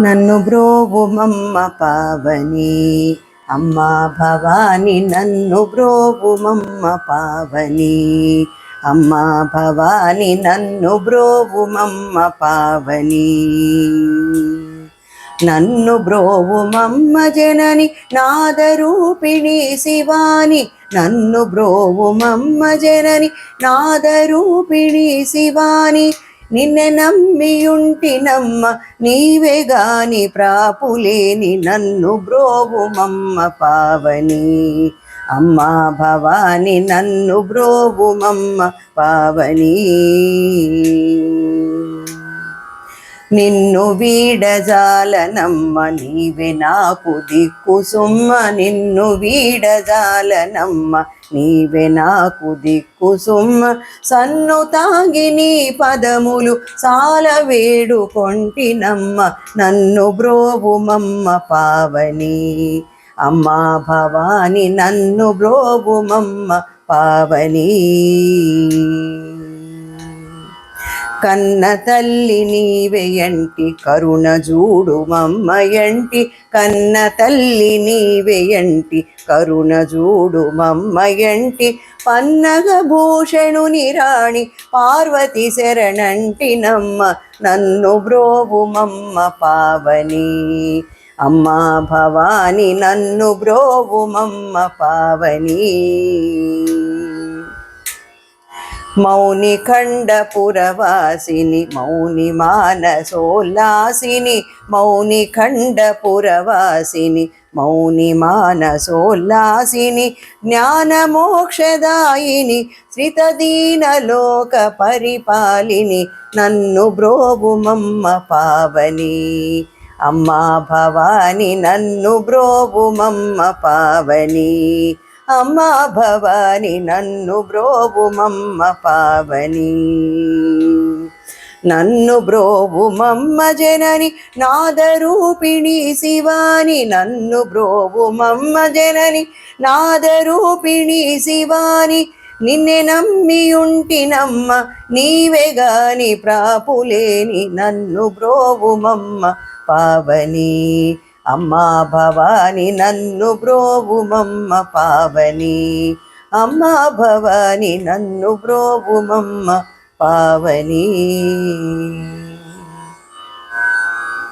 నన్ను బ్రోవుమమ్మ పావని. అమ్మా భవాని నన్ను బ్రోవుమమ్మ పావని. అమ్మా భవాని నన్ను బ్రోవుమమ్మ పావని. నన్ను బ్రోవుమమ్మ జనని నాదరూపిణి శివాని. నన్ను బ్రోవుమమ్మ జనని నాదరూపిణి శివాని. నిన్నే నమ్మియుంటినమ్మ నీవే గాని ప్రాపులేని నన్ను బ్రోవుమమ్మ పావని. అమ్మా భవాని నన్ను బ్రోవుమమ్మ పావని. నిన్ను వీడజాలనమ్మ నీవే నాకు దిక్కు సుమ్మ. నిన్ను వీడజాలనమ్మ నీవే నాకు దిక్కు సుమ్మ. సన్ను తాగి నీ పదములు సాల వేడుకొంటినమ్మ నన్ను బ్రోవుమమ్మ పావని. అమ్మా భవాని నన్ను బ్రోవుమమ్మ పావని. కన్న తల్లి నీవెయంటి కరుణ చూడు మమ్మయంటి కన్న తల్లి నీవెయంటి కరుణ చూడు మమ్మయంటి పన్నగ భూషణుని రాణి పార్వతి శరణంటి నమ్మ. నన్ను బ్రోవు మమ్మ పావని. అమ్మా భవాని నన్ను బ్రోవు మమ్మ పావని. మౌని ఖండపురవాసిని మౌని మానసోల్లాసిని మౌని ఖండపురవాసిని మౌని మానసోల్లాసిని జ్ఞానమోక్షదాయిని శ్రితదీనలోక పరిపాలిని నన్ను బ్రోగుమమ్మ పావని. అమ్మా భవాని నన్ను బ్రోగుమమ్మ పావని. అమ్మ భవాని నన్ను బ్రోవుమమ్మ పావని. నన్ను బ్రోవుమమ్మ జనని నాదరూపిణి శివాని. నన్ను బ్రోవుమమ్మ జనని నాదరూపిణి శివాని. నిన్నే నమ్మియుంటినమ్మ నీవే గాని ప్రాపులేని నన్ను బ్రోవుమమ్మ పావని. అమ్మా భవాని నన్ను బ్రోవుమమ్మ పావని. అమ్మా భవాని నన్ను బ్రోవుమమ్మ పావని.